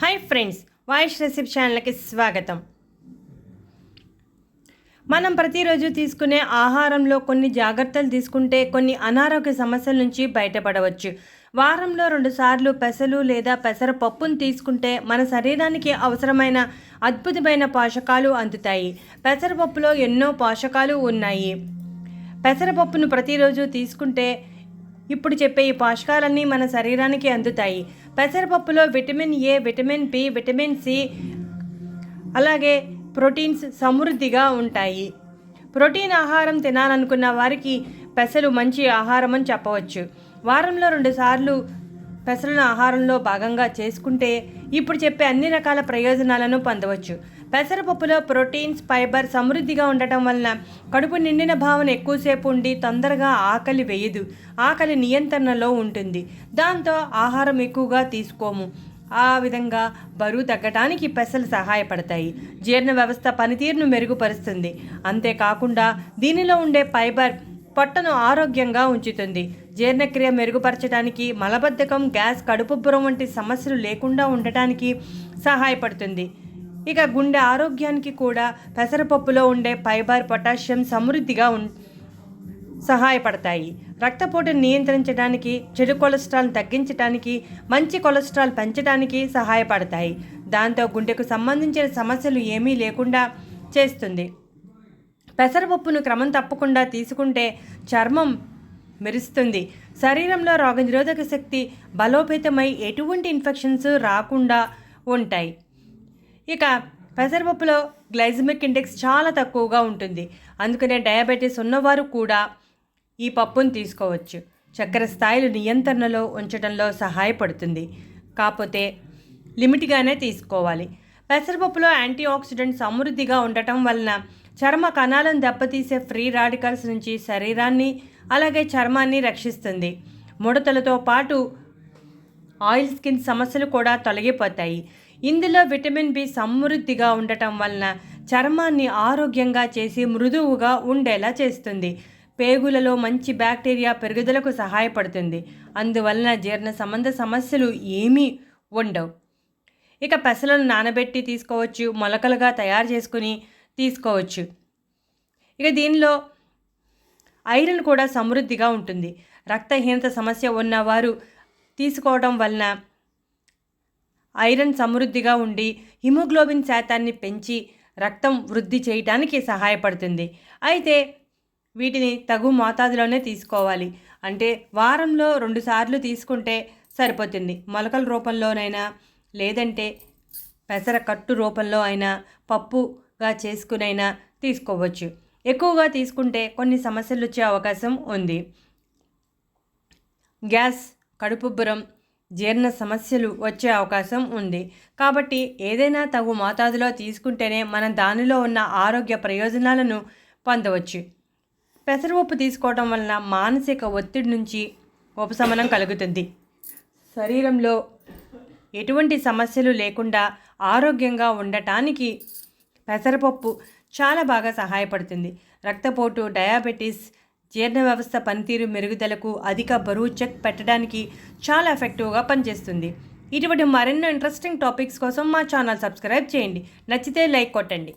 Hi friends voice recipe ఛానల్కి స్వాగతం. మనం ప్రతిరోజు తీసుకునే ఆహారంలో కొన్ని జాగ్రత్తలు తీసుకుంటే కొన్ని అనారోగ్య సమస్యల నుంచి బయటపడవచ్చు. వారంలో రెండుసార్లు పెసలు లేదా పెసరపప్పును తీసుకుంటే మన శరీరానికి అవసరమైన అద్భుతమైన పోషకాలు అందుతాయి. పెసరపప్పులో ఎన్నో పోషకాలు ఉన్నాయి. పెసరపప్పును ప్రతిరోజు తీసుకుంటే ఇప్పుడు చెప్పే ఈ పోషకాలన్నీ మన శరీరానికి అందుతాయి. పెసరపప్పులో vitamin A vitamin B vitamin C అలాగే ప్రోటీన్స్ సమృద్ధిగా ఉంటాయి. ప్రోటీన్ ఆహారం తినాలనుకున్న వారికి పెసలు మంచి ఆహారం అని చెప్పవచ్చు. వారంలో రెండుసార్లు పెసలను ఆహారంలో భాగంగా చేసుకుంటే ఇప్పుడు చెప్పే అన్ని రకాల ప్రయోజనాలను పొందవచ్చు. పెసరపప్పులో ప్రోటీన్స్ ఫైబర్ సమృద్ధిగా ఉండటం వలన కడుపు నిండిన భావన ఎక్కువసేపు ఉండి తొందరగా ఆకలి వేయదు. ఆకలి నియంత్రణలో ఉంటుంది. దాంతో ఆహారం ఎక్కువగా తీసుకోము. ఆ విధంగా బరువు తగ్గటానికి పెసలు సహాయపడతాయి. జీర్ణ వ్యవస్థ పనితీరును మెరుగుపరుస్తుంది. అంతేకాకుండా దీనిలో ఉండే ఫైబర్ పొట్టను ఆరోగ్యంగా ఉంచుతుంది. జీర్ణక్రియ మెరుగుపరచడానికి మలబద్ధకం గ్యాస్ కడుపుబ్బరం వంటి సమస్యలు లేకుండా ఉండటానికి సహాయపడుతుంది. ఇక గుండె ఆరోగ్యానికి కూడా పెసరపప్పులో ఉండే ఫైబర్ పొటాషియం సమృద్ధిగా ఉం సహాయపడతాయి. రక్తపోటును నియంత్రించడానికి చెడు కొలెస్ట్రాల్ తగ్గించడానికి మంచి కొలెస్ట్రాల్ పెంచడానికి సహాయపడతాయి. దాంతో గుండెకు సంబంధించిన సమస్యలు ఏమీ లేకుండా చేస్తుంది. పెసరపప్పును క్రమం తప్పకుండా తీసుకుంటే చర్మం మెరుస్తుంది. శరీరంలో రోగనిరోధక శక్తి బలోపేతమై ఎటువంటి ఇన్ఫెక్షన్స్ రాకుండా ఉంటాయి. ఇక పెసరపప్పులో గ్లైజమిక్ ఇండెక్స్ చాలా తక్కువగా ఉంటుంది. అందుకనే డయాబెటీస్ ఉన్నవారు కూడా ఈ పప్పును తీసుకోవచ్చు. చక్కెర స్థాయిలు నియంత్రణలో ఉంచడంలో సహాయపడుతుంది. కాకపోతే లిమిట్గానే తీసుకోవాలి. పెసరపప్పులో యాంటీ ఆక్సిడెంట్ సమృద్ధిగా ఉండటం వలన చర్మ కణాలను దెబ్బతీసే ఫ్రీ రాడికల్స్ నుంచి శరీరాన్ని అలాగే చర్మాన్ని రక్షిస్తుంది. ముడతలతో పాటు ఆయిల్ స్కిన్ సమస్యలు కూడా తొలగిపోతాయి. ఇందులో విటమిన్ బి సమృద్ధిగా ఉండటం వలన చర్మాన్ని ఆరోగ్యంగా చేసి మృదువుగా ఉండేలా చేస్తుంది. పేగులలో మంచి బ్యాక్టీరియా పెరుగుదలకు సహాయపడుతుంది. అందువలన జీర్ణ సంబంధ సమస్యలు ఏమీ ఉండవు. ఇక పెసలను నానబెట్టి తీసుకోవచ్చు మొలకలుగా తయారు చేసుకుని తీసుకోవచ్చు. ఇక దీనిలో ఐరన్ కూడా సమృద్ధిగా ఉంటుంది. రక్తహీనత సమస్య ఉన్నవారు తీసుకోవడం వలన ఐరన్ సమృద్ధిగా ఉండి హిమోగ్లోబిన్ శాతాన్ని పెంచి రక్తం వృద్ధి చేయటానికి సహాయపడుతుంది. అయితే వీటిని తగు మోతాదులోనే తీసుకోవాలి. అంటే వారంలో రెండుసార్లు తీసుకుంటే సరిపోతుంది. మొలకల రూపంలోనైనా లేదంటే పెసర కట్టు రూపంలో అయినా పప్పుగా చేసుకునైనా తీసుకోవచ్చు. ఎక్కువగా తీసుకుంటే కొన్ని సమస్యలు వచ్చే అవకాశం ఉంది. గ్యాస్ కడుపుబ్బరం జీర్ణ సమస్యలు వచ్చే అవకాశం ఉంది. కాబట్టి ఏదైనా తగు మోతాదులో తీసుకుంటేనే మనం దానిలో ఉన్న ఆరోగ్య ప్రయోజనాలను పొందవచ్చు. పెసరపప్పు తీసుకోవడం వలన మానసిక ఒత్తిడి నుంచి ఉపశమనం కలుగుతుంది. శరీరంలో ఎటువంటి సమస్యలు లేకుండా ఆరోగ్యంగా ఉండటానికి పెసరపప్పు చాలా బాగా సహాయపడుతుంది. రక్తపోటు డయాబెటీస్ జీర్ణ వ్యవస్థ పనితీరు మెరుగుదలకు అధిక బరువు చెక్ పెట్టడానికి చాలా ఎఫెక్టివ్గా పనిచేస్తుంది. ఇటువంటి మరెన్నో ఇంట్రెస్టింగ్ టాపిక్స్ కోసం మా ఛానల్ సబ్స్క్రైబ్ చేయండి. నచ్చితే లైక్ కొట్టండి.